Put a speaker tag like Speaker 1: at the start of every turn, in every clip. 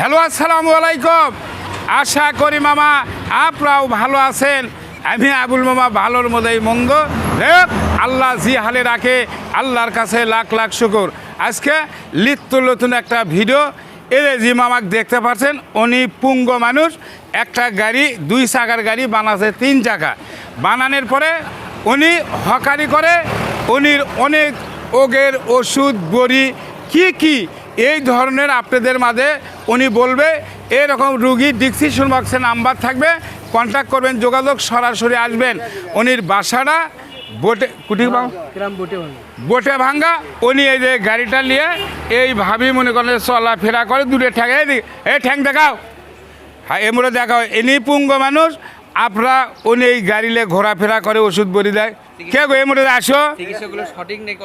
Speaker 1: Hello, আসসালামু আলাইকুম। আশা করি মামা আপনারাও ভালো আছেন। আমি আবুল মামা ভালোর মধ্যেই মঙ্গ আল্লাহ জি হালে রাখে, আল্লাহর কাছে লাখ লাখ শুকুর। আজকে লিপ্ত নতুন একটা ভিডিও। যে জি মামাক দেখতে পাচ্ছেন, উনি পুঙ্গ মানুষ। একটা গাড়ি, দুই চাকার গাড়ি বানাচ্ছে, তিন চাকা। বানানোর পরে উনি হকারি করে, উনির অনেক ওগের ওষুধ, বড়ি, কি কি এই ধরনের আপনাদের মাঝে উনি বলবে এরকম রুগী ডিসক্রিপশন বক্সে নাম্বার থাকবে কন্ট্যাক্ট করবেন যোগাযোগ সরাসরি আসবেন। উনির বাসাটা বোটে কুটি
Speaker 2: বোটে
Speaker 1: ভাঙ্গা উনি এই যে গাড়িটা নিয়ে এই ভাবি মনে করেন চলাফেরা করে দূরে ঠ্যাং এই ঠ্যাং দেখাও। হ্যাঁ এমরে দেখাও। এনি পুঙ্গ মানুষ আপনারা উনি এই গাড়িলে ঘোরাফেরা করে ওষুধ বড়ি দেয়। কে গো এমরে আসো?
Speaker 2: সঠিক নেই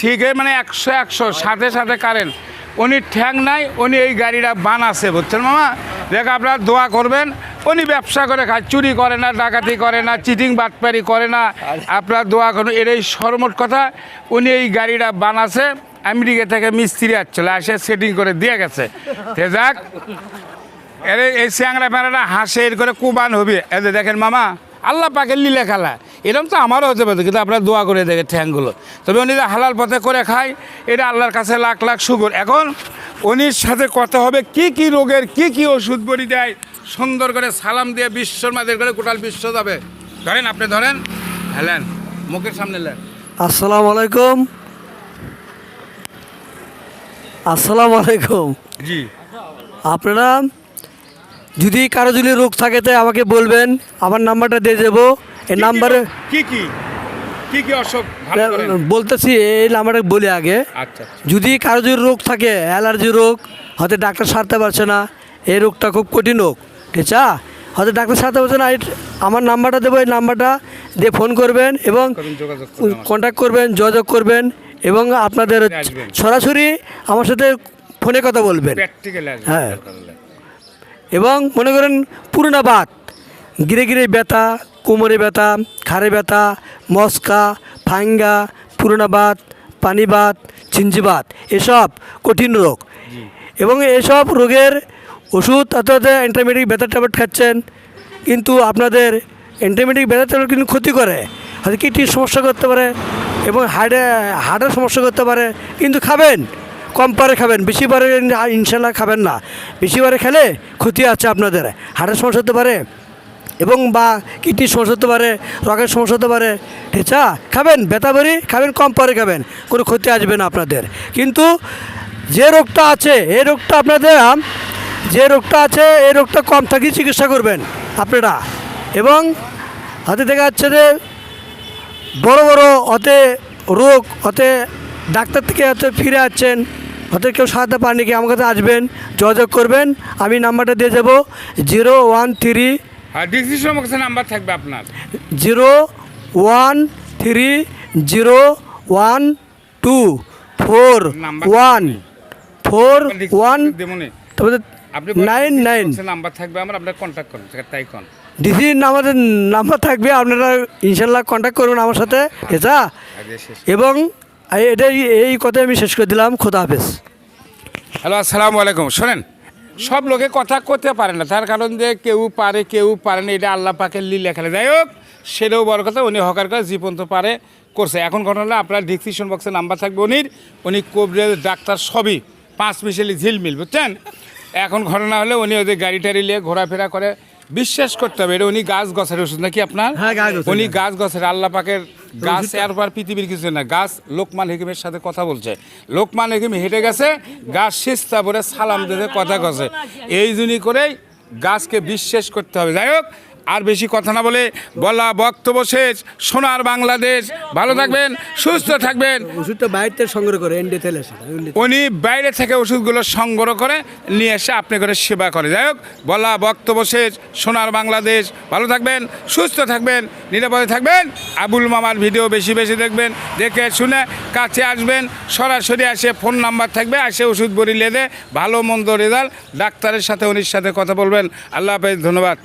Speaker 1: ঠিক মানে একশো একশো সাথে সাথে কারেন্ট। উনি ঠ্যাং নাই উনি এই গাড়িটা বানাচ্ছে বুঝছেন মামা? দেখ আপনারা দোয়া করবেন উনি ব্যবসা করে খায় চুরি করে না ডাকাতি করে না চিটিং বাটপারি করে না। আপনার দোয়া করুন এর এই সরমোট কথা। উনি এই গাড়িটা বানাচ্ছে আমেরিকা থেকে মিস্ত্রি আসছিল আসে সেটিং করে দিয়ে গেছে। তে যাক এর এই স্যাংরা ফ্যাংরাটা হাসে এর করে কুবান হবে। এদের দেখেন মামা আল্লাহ পাকের লীলা খেলা। এরকম তো আমারও হতে পারে কিন্তু আপনারা দোয়া করে দেখে ঠ্যাংগুলো। তবে উনি যে হালাল পথে করে খায় এটা আল্লাহর কাছে লাখ লাখ শুকুর। এখন উনির সাথে কথা হবে কি কি রোগের কি কি ওষুধ বড়ি দেয় সুন্দর করে সালাম দিয়ে বিশ্বর মাঝে করে গোটাল বিশ্ব যাবে। ধরেন আপনি ধরেন হেলেন মুখের সামনে লেন।
Speaker 3: আসসালামু আলাইকুম। আসসালামু আলাইকুম।
Speaker 1: জি।
Speaker 3: আপনারা যদি কারও যদি রোগ থাকে তাই আমাকে বলবেন। আমার নাম্বারটা দিয়ে দেবো। এই নাম্বারে
Speaker 1: কি কি? কি কি অসুখ?
Speaker 3: বলতেছি এই নাম্বারটা বলি আগে।
Speaker 1: আচ্ছা
Speaker 3: যদি কারও যদি রোগ থাকে অ্যালার্জি রোগ হয়তো ডাক্তার সারতে পারছে না এই রোগটা খুব কঠিন রোগ ঠিক আছে? হয়তো ডাক্তার সারতে পারছে না এই- আমার নাম্বারটা দেবো এই নাম্বারটা দিয়ে ফোন করবেন এবং কন্ট্যাক্ট করবেন যোগাযোগ করবেন এবং আপনাদের সরাসরি আমার সাথে ফোনে কথা বলবেন। হ্যাঁ। এবং মনে করেন পুরোনা বাত গিরে গিরে ব্যথা কোমরে ব্যথা ঘাড়ে ব্যথা মস্কা ফাঙ্গা পুরোনা বাত পানি বাত চিঞ্জি বাত এসব কঠিন রোগ। এবং এসব রোগের ওষুধ অর্থাৎ অ্যান্টিবায়োটিক ব্যথা ট্যাবলেট খাচ্ছেন। কিন্তু আপনাদের অ্যান্টিবায়োটিক ব্যথা ট্যাবলেট কিন্তু ক্ষতি করে। হয়তো কিডনির সমস্যা করতে পারে এবং হার্টে হার্টের সমস্যা করতে পারে। কিন্তু খাবেন। কম পারে খাবেন, বেশি পারে ইনশাল্লাহ খাবেন না। বেশি পারে খেলে ক্ষতি আছে আপনাদের। হাড়ের সমস্যা হতে পারে এবং বা কিডনির সমস্যা হতে পারে রগের সমস্যা হতে পারে। আছে খাবেন, ব্যথা বেরি, খাবেন, কম পরে খাবেন, কোনো ক্ষতি আসবে না আপনাদের। কিন্তু যে রোগটা আছে এই রোগটা আপনাদের, যে রোগটা আছে এই রোগটা কম থাকি চিকিৎসা করবেন আপনারা। এবং হাতে দেখা যাচ্ছে যে বড় বড় অতে রোগ, অতে ডাক্তার থেকে হয়তো ফিরে আসছেন হয়তো কেউ সাহায্য পাননি কি আমার কাছে আসবেন যোগাযোগ করবেন আমি নাম্বারটা দিয়ে দেবো জিরো ওয়ান থ্রি
Speaker 1: বক্সে নাম্বার থাকবে আপনার।
Speaker 3: Zero one three zero one two four one four one তবে নাইন নাইন।
Speaker 1: নাম্বার থাকবে আমার আপনার কন্ট্যাক্ট করুন তাই কোন।
Speaker 3: ডিসির আমাদের নাম্বার থাকবে আপনারা ইনশাল্লাহ কন্ট্যাক্ট করবেন আমার সাথে এটা এবং এই- এটাই এই কথাই আমি শেষ করে দিলাম। খোদা হাফেজ।
Speaker 1: হ্যালো, আসসালামু আলাইকুম। শোনেন, সব লোকে কথা করতে পারে না। তার কারণ যে কেউ পারে কেউ পারে না, এটা আল্লাহ পাকের লীলা খেলে। যাই হোক, সেটাও বড় কথা, উনি হকার কাজ জীবন তো পারে, করছে। এখন ঘটনা হলো, আপনার ডিসক্রিপশন বক্সে নাম্বার থাকবে উনির। উনি কোবরেজ ডাক্তার সবই, পাঁচ মিশেলি ঝিলমিল, বুঝছেন? এখন ঘটনা হলে, উনি ওদের গাড়ি টাড়ি নিয়ে ঘোরাফেরা করে বিশ্বাস করতে হবে এটা উনি গাছ গছের ওষুধ নাকি আপনার?
Speaker 3: হ্যাঁ, গাছ।
Speaker 1: উনি গাছ। গছের আল্লাহ পাকের গাছ আর পৃথিবীর কিছু না গাছ লোকমান হেকিমের সাথে কথা বলছে। লোকমান হেকিম হেঁটে গেছে গাছ সিস্তা পরে সালাম দিতে কথা কছে। এই জন্যই করেই গাছকে বিশ্বাস করতে হবে। যাই হোক আর বেশি কথা না বলে বলা বক্তব্য শেষ। সোনার বাংলাদেশ। ভালো থাকবেন সুস্থ থাকবেন।
Speaker 3: ওষুধটা বাইরে সংগ্রহ করে
Speaker 1: উনি বাইরে থেকে ওষুধগুলো সংগ্রহ করে নিয়ে এসে আপনি করে সেবা করে। যাই হোক বলা বক্তব্য শেষ। সোনার বাংলাদেশ। ভালো থাকবেন সুস্থ থাকবেন নিরাপদে থাকবেন। আবুল মামার ভিডিও বেশি বেশি দেখবেন দেখে শুনে কাছে আসবেন। সরাসরি আসে ফোন নাম্বার থাকবে আসে ওষুধ বড়ি লেদে। ভালো মন্দ রেজাল্ট। ডাক্তারের সাথে উনির সাথে কথা বলবেন। আল্লাহ হাফেজ ধন্যবাদ।